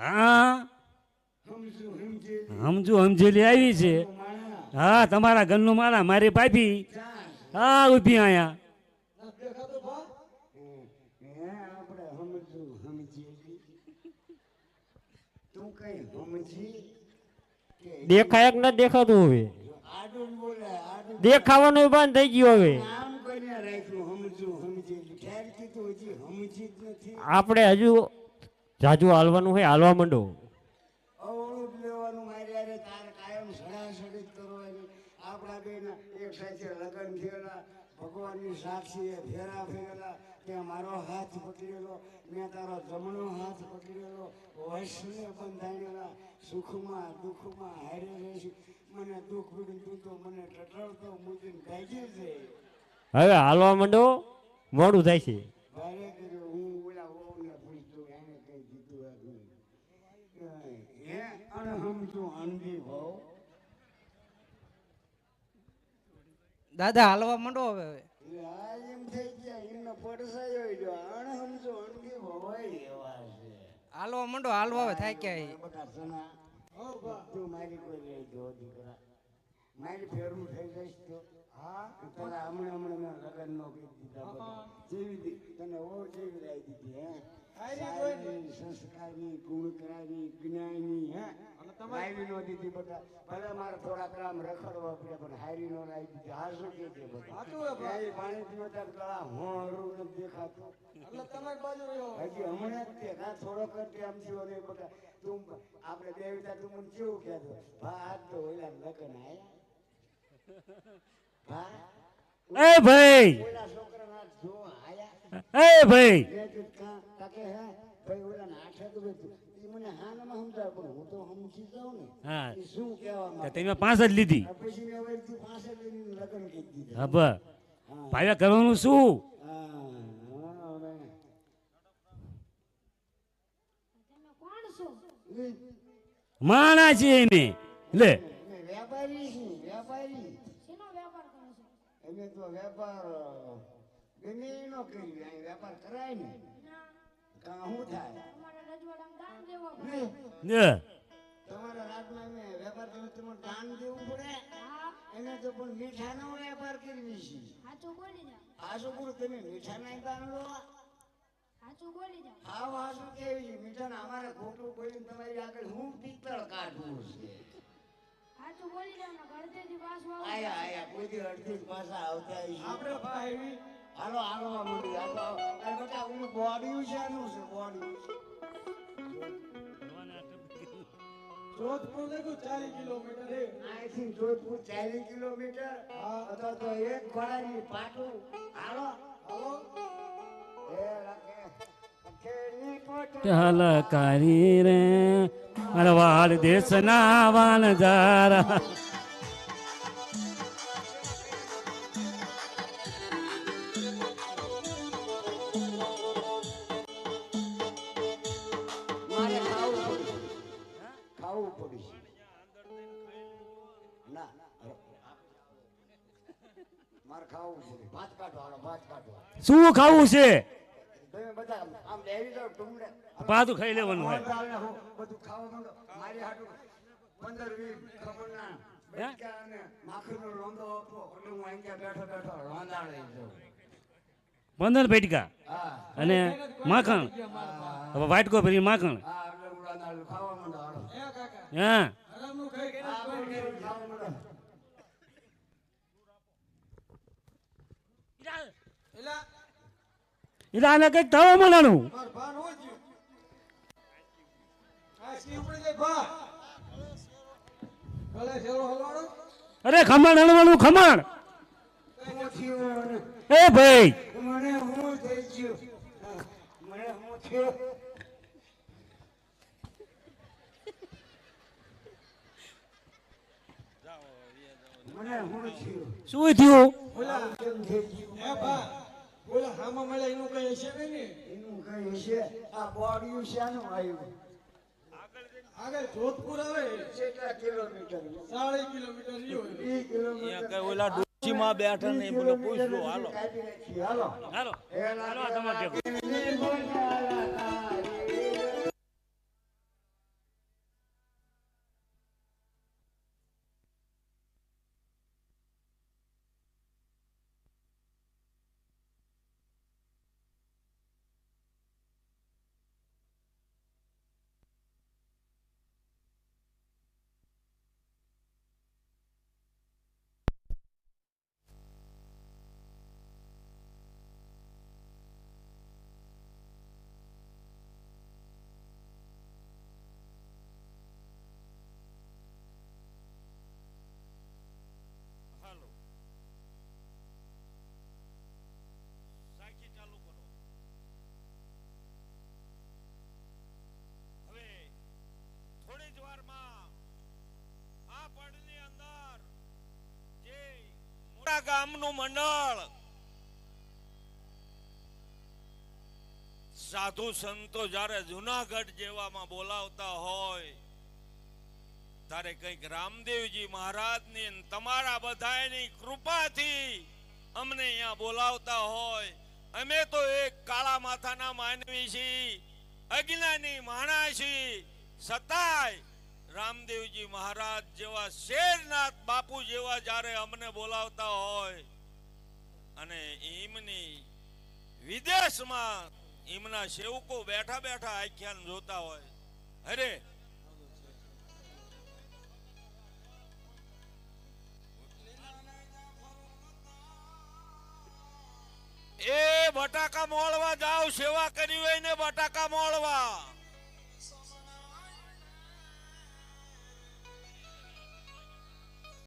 હા. સમજુ સમજી સમજુ સમજેલી આવી છે. હા તમારા ઘરનું મારા મારી ભાભી હા ઊભી આયા હે આપણે સમજુ સમજી તું કઈ સમજી કે દેખાય કે ન દેખાતું હવે? દેખાવાનું બંધ થઈ ગયું હવે. આપણે હજુ જાજુ હાલવાનું હોય હાલવા માંડો. ભગવાનની સાક્ષીએ ફેરા ફેરેલા ત્યાં મારો હાથ પકડેલો મેં તારો જમણો હાથ પકડેલો વૈષ્ણવે બંધાયેલા સુખમાં દુઃખમાં હારે રહેશું. મને દુઃખ પીડ્યું તું તો મને ટટળતો મૂકીને ભાગી છે. હવે હાલવા માંડો મોડું થાય છે ભારે કર્યો હું ઓલા વહુને પૂછ્યું એને કઈ દીધું હતું હે દાદા હાલવા માંડો હવે આ એમ થઈ ગયા એમને પડસાયો જો અણહમતું અણબી ભાવ એવા છે. હાલવા માંડો હાલવા હવે થાય સના તું મારી કોઈ રહી જો દીકરા. મારી ફેરવું થઈ જઈશ તો. હા? પેલા હમણાં હમણાં મેં લગ્ન નો કીધી દીધા જેવી તને ઓ જેવી લાવી દીધી હે? સારી, સંસ્કારી ગુણકારી જ્ઞાની હે? લાવી નો દીધી બધા ભલે મારે થોડા કામ રખડવા પડે પણ હારી નો લાવી દીધી. હા કે છે બધા? ક્યાંય પાણી પીવતા ગળા હોરું નથી દેખાતું. હજી હમણાં જ તે ના થોડોક જ ટાઈમ થયો ને બધા તું આપણે દેવતા તું મને કેવું કહેતો? ભા તો ઓલા લગ્ન આયા. ભા એ ભાઈ! ઓલા છોકરા જો આયા. એ ભાઈ! કાં હે ભાઈ ઓલા આઠે તો ભાઈ એ મને હાનમાં સમજાય પણ હું તો સમજી જાઉં ને હા. શું કહેવા માંગે તમે પાંચ જ લીધી. પછી મેં હવે તું પાંચ જ લીધી લગ્ન કરી દીધા. હા બસ. ભાવ્યા કરવાનું શું? હા હા માણા છે એને. લે. વેપારી છીએ વેપારી. એને તો વેપાર ગમે એનો કરી વેપાર કરાય ને. કાં શું થાય? ને, તમારા રાજમાં અમે વેપાર તમે તમારે દાન દેવું પડે? એને તો પણ મીઠાનો વેપાર કરવી છે. આ શું કરું તમે મીઠાના દાન લો? હાવ હાસું કેવી છે મીઠાના અમારે ખોટું બોલીને તમારી આગળ હું પિત્તળ કાઢવું છે? આયા આયા કોઈ દી અડધી જ પાછા આવતા હશે. હાલો હાલો મંડી હાલો. અરે બેટા ઓલું બોડિયું છે આનું છે? બોડિયું અહીંથી જોધપુર ચાલીસ કિલોમીટર. અથવા તો એક ઘોડાની પાટું. હાલો. હાલો. એ રાખે. કેની કોટ ઢલકારી રે. અરવાડ દેશના વાનજારા. મારે મારે ખાવું પડે ભાત કાઢો હાલો ભાત કાઢો શું ખાવું છે? તમે બધા આમ ખાઈ લેવાનું હોય. બધું ખાવા માંડો. મારી હાટુ પંદર પેટકા? અને માખણ? વાટકો ભરી માખણ? હા એટલે આને કંઈક થવા મળવાનું. અરે ખમણ હણવાનું ખમણ. હું એ ભાઈ. મને હું થઈ ગયું. મને હું થયું મને હું થયું શું થયું કેમ થઈ ગયું એનું કઈ છે આ બોડિયું શાનું આવ્યું આગળ જોધપુર આવે કેટલા કિલોમીટર સાડી કિલોમીટર રહ્યો ઈ કિલોમીટર ઓલા થયું બેઠા નહીં એ બધું પૂછ લો હાલો. હાલો. હાલો. હાલો આ તમારે એમનું મંડળ. સાધુ સંતો જ્યારે જુનાગઢ જેવામાં બોલાવતા હોય, ત્યારે કંઈક રામદેવજી મહારાજની તમારા બધાની કૃપાથી અમને અહીંયા બોલાવતા હોય. અમે તો એક કાળા માથાના માનવી છીએ, અજ્ઞાની માણા છીએ. છતાંય રામદેવજી મહારાજ જેવા શેરનાથ બાપુ જેવા જ્યારે અમને બોલાવતા હોય અને એમની વિદેશમાં એમના સેવકો બેઠા બેઠા આખ્યાન જોતા હોય. અરે! એ બટાકા મોળવા જાવ સેવા કરી હોય ને બટાકા મોળવા.